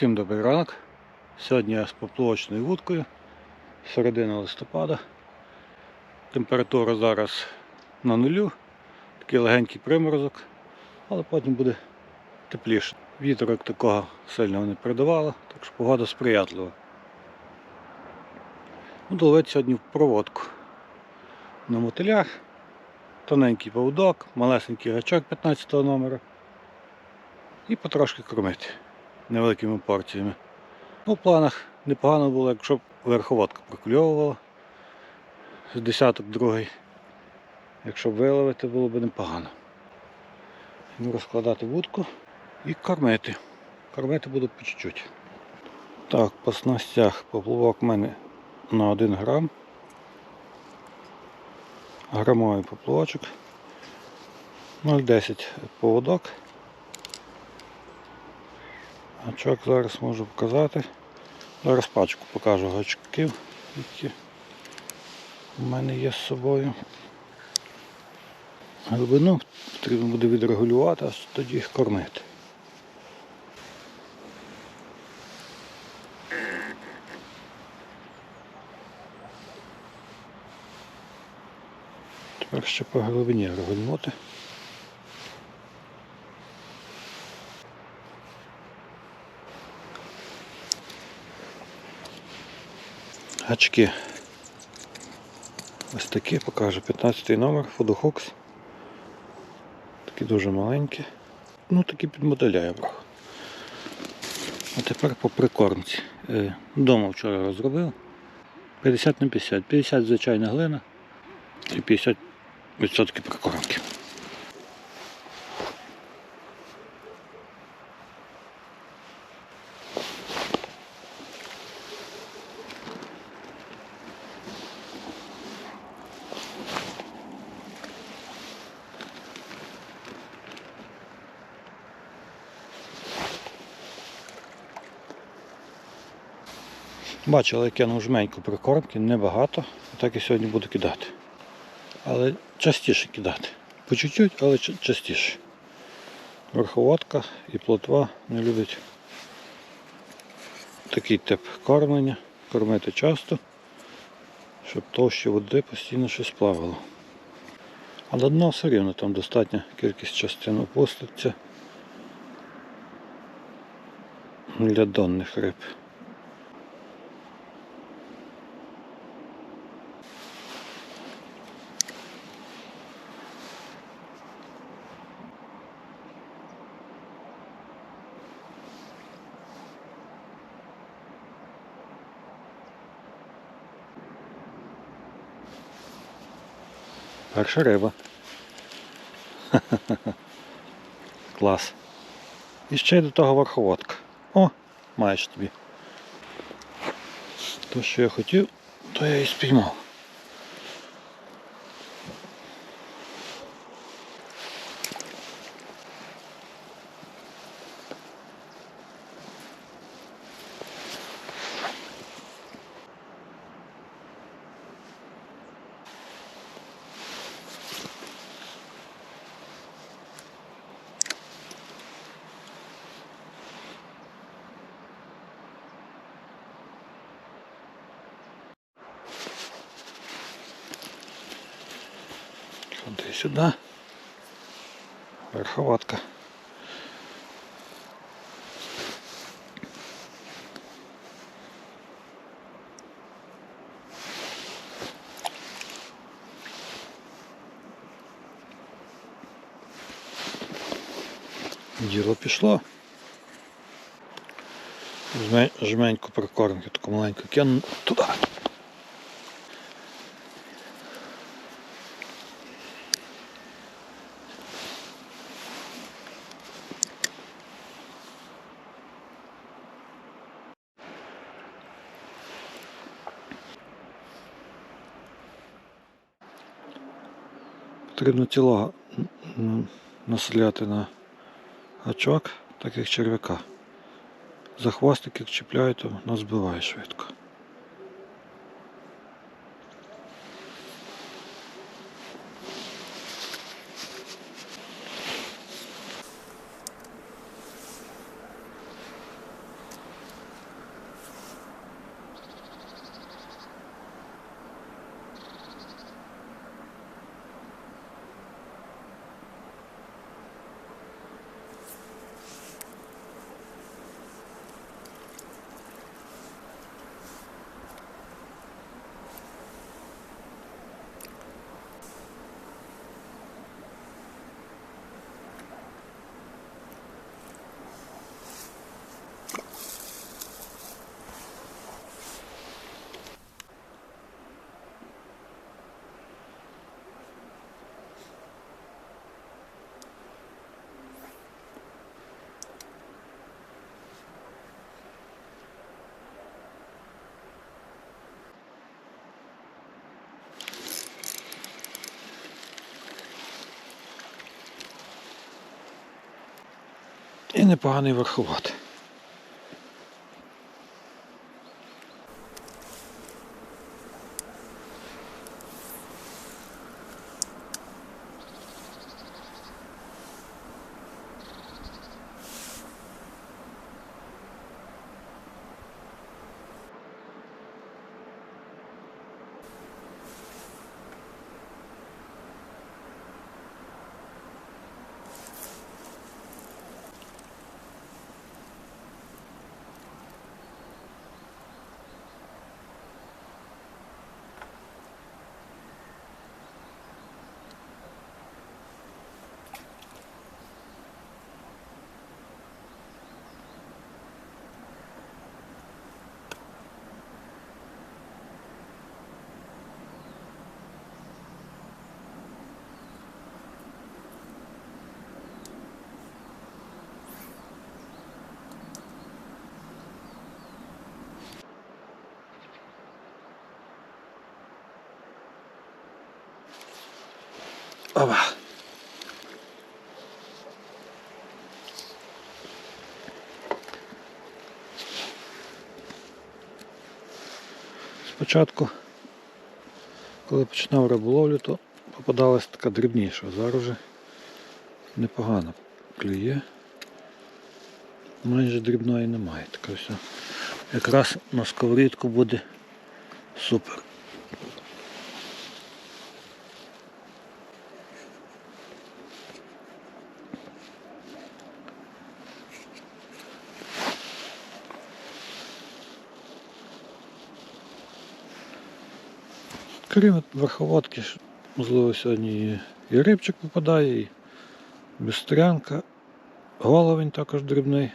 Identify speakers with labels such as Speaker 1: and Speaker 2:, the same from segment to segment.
Speaker 1: Всім добрий ранок. Сьогодні я з поплавочною вудкою. Середина листопада. Температура зараз на нулю. Такий легенький приморозок, але потім буде тепліше. Вітру як такого сильного не передавало, так що погода сприятлива. Буду сьогодні в проводку. На мотилях. Тоненький поводок, малесенький гачок 15 номера. І потрошки кормити невеликими порціями. Ну, в планах непогано було, якщо б верховодка прокльовувала з десяток другий. Якщо б виловити, було б непогано. Ну, розкладати вудку і кормити. Кормити буду по чуть-чуть. Так, по снастях поплавок в мене на 1 грам. Грамовий поплавочок. 0,10 поводок. Гачок зараз можу показати. Зараз пачку покажу гачків, які у мене є з собою. Глибину потрібно буде відрегулювати, а тоді їх кормити. Тепер ще по глибині регулювати. Гачки. Ось такі покажу. 15 номер Фудохокс. Такі дуже маленькі. Ну такі під моделя. А тепер по прикормці. Е, Дома вчора розробив. 50 на 50. 50 звичайна глина і 50% прикормки. Бачили, як я кинув жменьку прикормки, небагато, так і сьогодні буду кидати. Але частіше кидати. По чуть-чуть, але частіше. Верховодка і плотва не люблять такий тип кормлення. Кормити часто, щоб товще води постійно щось плавало. А на дно все рівно там достатня кількість частин опуститься для донних риб. Перша риба. Клас. І ще й до того верховодка. О, маєш тобі. То, що я хотів, то я і спіймав. Ходи сюди. Верховатка. Діло пішло. Жме- Жменьку прикормки, таку маленьку кину туди. Потрібно тіла населяти на гачок, так як черв'яка. За хвостик, як чіпляє, то нас збиває швидко. І непоганий верховод. Опа. Спочатку, коли починав риболовлю, то попадалась така дрібніша, зараз вже непогано клює. Майже дрібної немає. Така все. Якраз на сковорідку буде супер. Крім верховодки, можливо, сьогодні і, рибчик попадає, і бістрянка, головень також дрібний.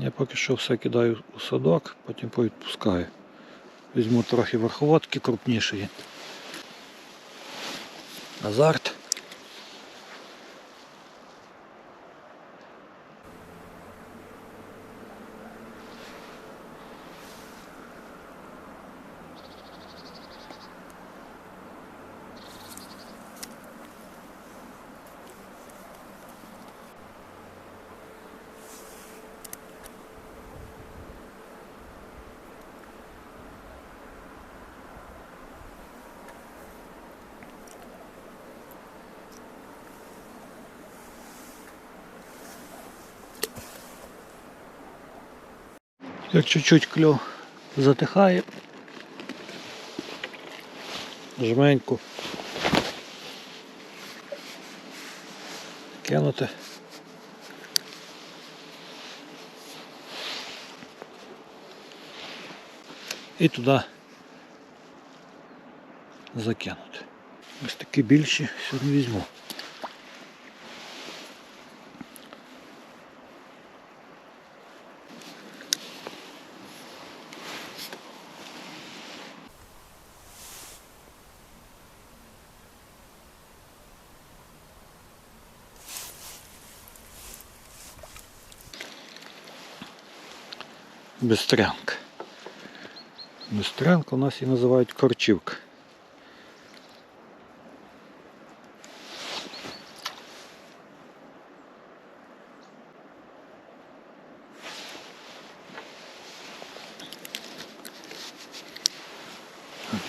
Speaker 1: Я поки що все кидаю у садок, потім повідпускаю. Візьму трохи верховодки крупнішої. Азарт. Як чуть-чуть кльов затихає. Жменьку. Кинути. І туди закинути. Ось такі більші сьогодні візьму. Бестрянка. Бестрянка у нас її називають корчівка.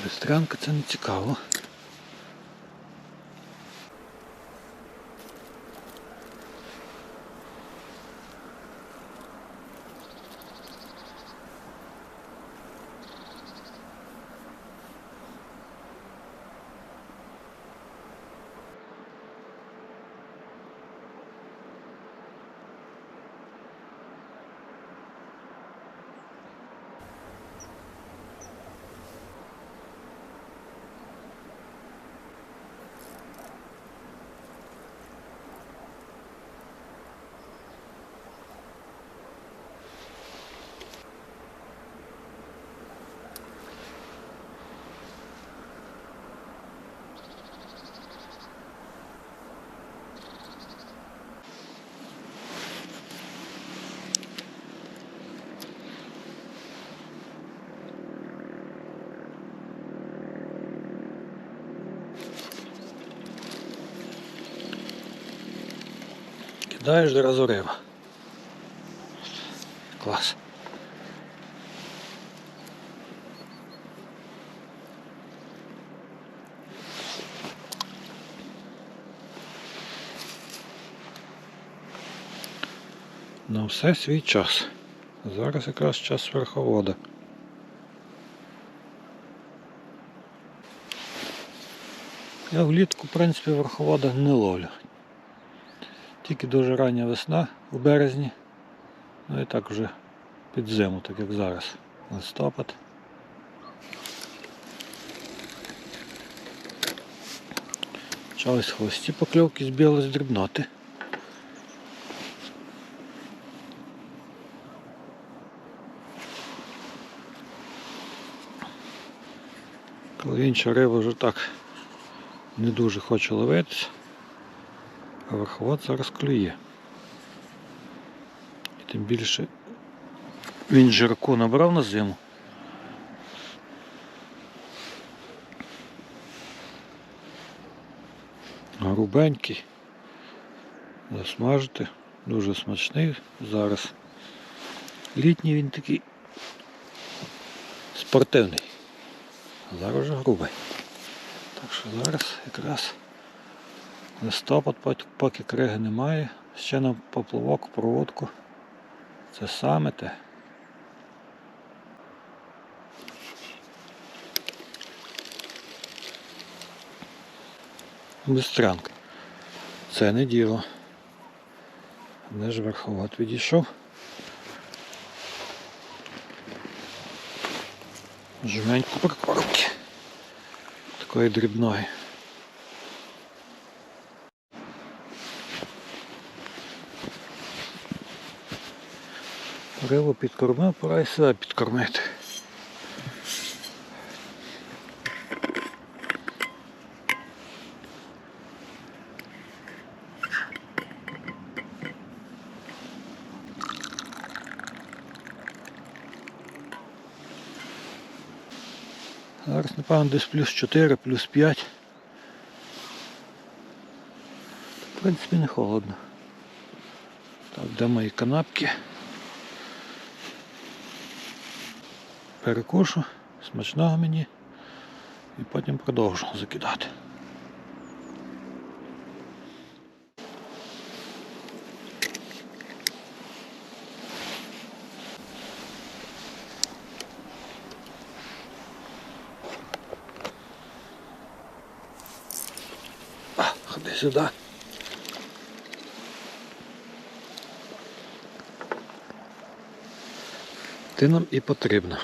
Speaker 1: Бестрянка це не цікаво. Кидаєш одразу риба. Клас. На все свій час. Зараз якраз час верховода. Я влітку, в принципі, верховода не ловлю. Тільки дуже рання весна у березні. Ну і так вже під зиму, так як зараз. Листопад. Почались хвості покльовки збілись дрібноти. Коли інша риба вже так не дуже хоче ловитися, верховод зараз клює. І тим більше він жирку набрав на зиму. Грубенький. Засмажити. Дуже смачний зараз. Літній він такий спортивний. Зараз вже грубий. Так що зараз якраз листопад, поки криги немає, ще на поплавок, проводку. Це саме те. Бистрянка. Це не діло. Де ж верховод відійшов? Жменьку прикормки. Такої дрібної. Рибу підкормив, пора і себе підкормити. Зараз, напевно, десь плюс 4, плюс 5. В принципі, не холодно. Так, де мої канапки? Перекушу, смачного мені і потім продовжу закидати. Ходи сюди. Ти нам і потрібна.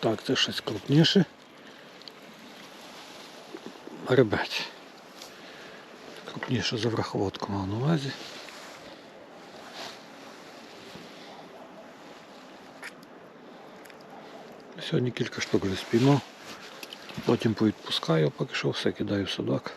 Speaker 1: Так, це щось крупніше. Гребець. Крупніше за враховодку мав на увазі. Сьогодні кілька штук вже спіймав. Потім повідпускаю, поки що все кидаю в судак.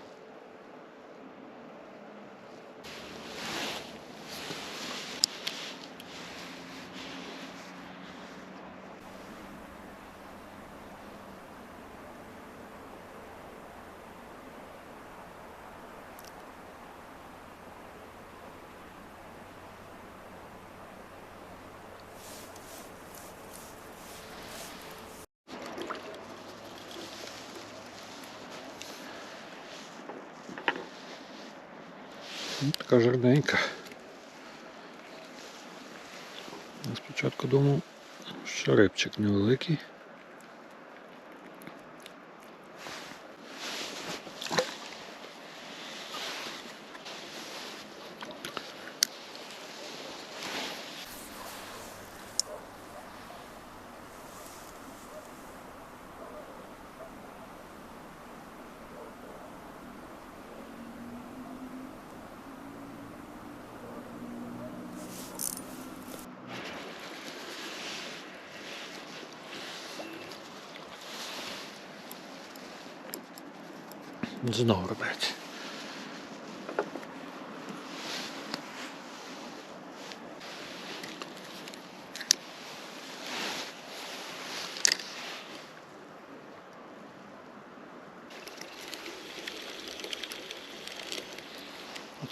Speaker 1: Ну, така жирненька. Я спочатку думав, що рибчик невеликий. Знову робить.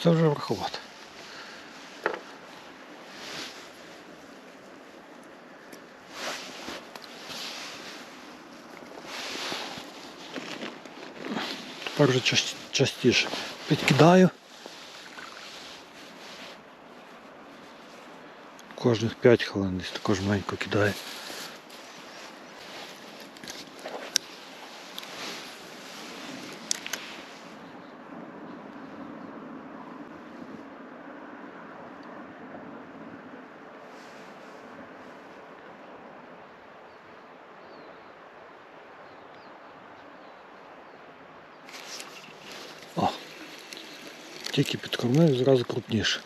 Speaker 1: Це вже врахувати. Тепер вже частіше підкидаю. Кожних 5 хвилин десь також маленько кидаю. Тільки підкормив, зразу крупніше.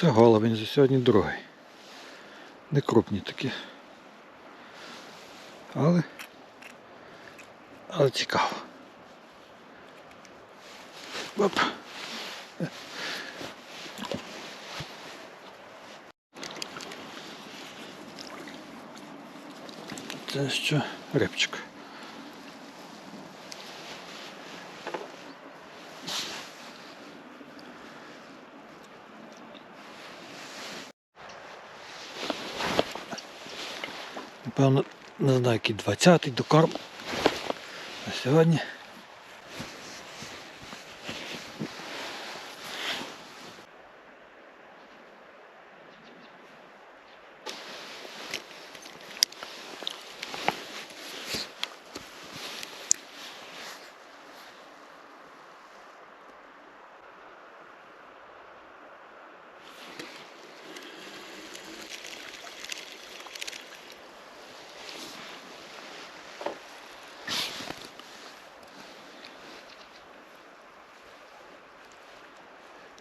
Speaker 1: Це головень за сьогодні другий. Не крупні такі. Але, але цікаво. Оп. Це що рибчик. Напевно, не знаю, який 20-й докорм. А сьогодні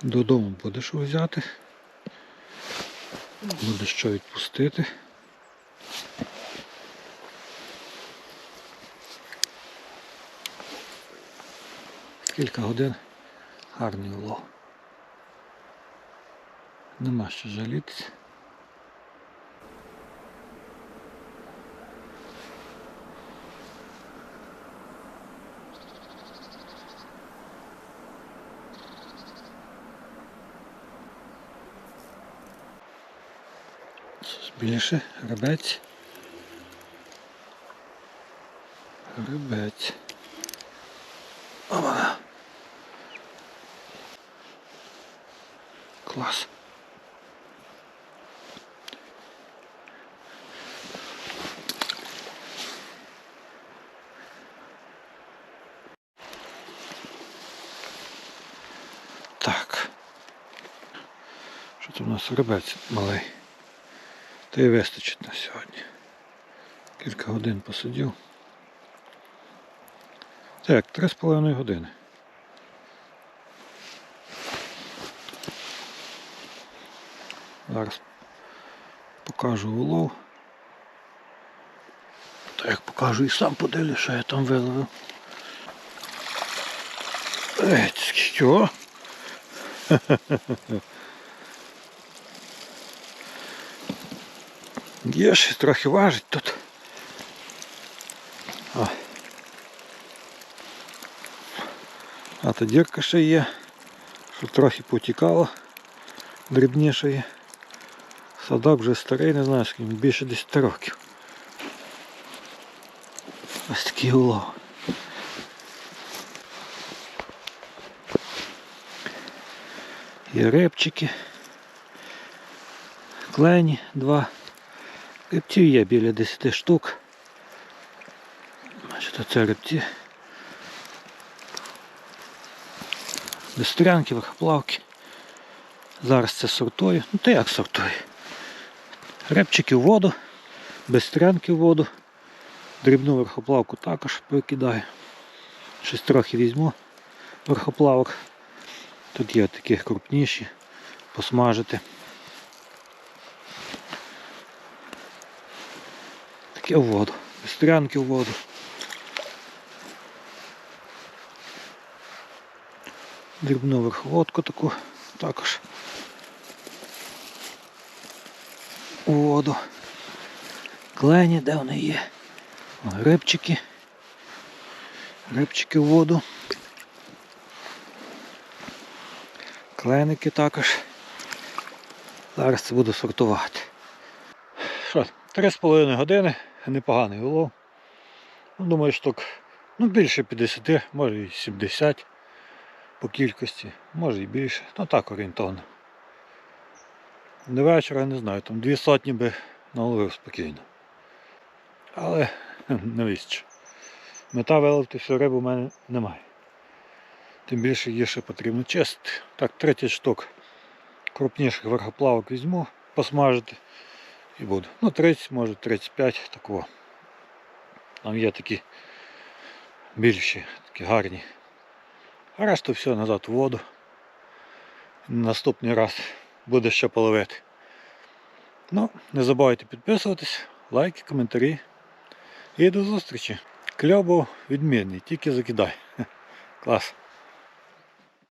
Speaker 1: Додому будеш взяти. Буде що відпустити. Кілька годин гарний улов. Нема що жалітися. Більше гребець. Гребець. Опа. Клас. Так. Що тут у нас гребець малий? Та й вистачить на сьогодні. Кілька годин посидів. Так, три з половиною години. Зараз покажу улов. Та як покажу і сам подивлюсь, що я там виловив. Ей, скільки о! Є ще трохи важить тут. О. А та дірка ще є. Тут трохи потікало дрібнішої. Садок вже старий, не знаю скільки, більше 10 років. Ось такий улов. Є рибчики. Клені два. Рибців є біля 10 штук. Значить, це рибці. Бестрянки, верхоплавки. Зараз це сортую. Ну то як сортую? Репчики в воду, бестрянки в воду. Дрібну верхоплавку також викидаю. Щось трохи візьму верхоплавок. Тут є такі крупніші, посмажити. Таке в воду. Бестрянки в воду. Дрібну верховодку таку також. У воду. Клені, де вони є? Рибчики. Рибчики в воду. Кленики також. Зараз це буду сортувати. Що, три з половиною години, непоганий улов. Ну, думаю, штук ну, більше 50, може і 70 по кількості, може і більше. Ну так орієнтовно. До вечора не знаю, там дві сотні би наловив спокійно. Але навіщо? Мета виловити всю рибу в мене немає. Тим більше її ще потрібно чистити. Так, 30 штук крупніших верхоплавок візьму, посмажити і буду. Ну 30, може 35 такого. Там є такі більші, такі гарні. А решту все назад в воду. Наступний раз буде що половити. Ну, не забувайте підписуватись, лайки, коментарі. І до зустрічі. Кльов був відмінний, тільки закидай. Клас.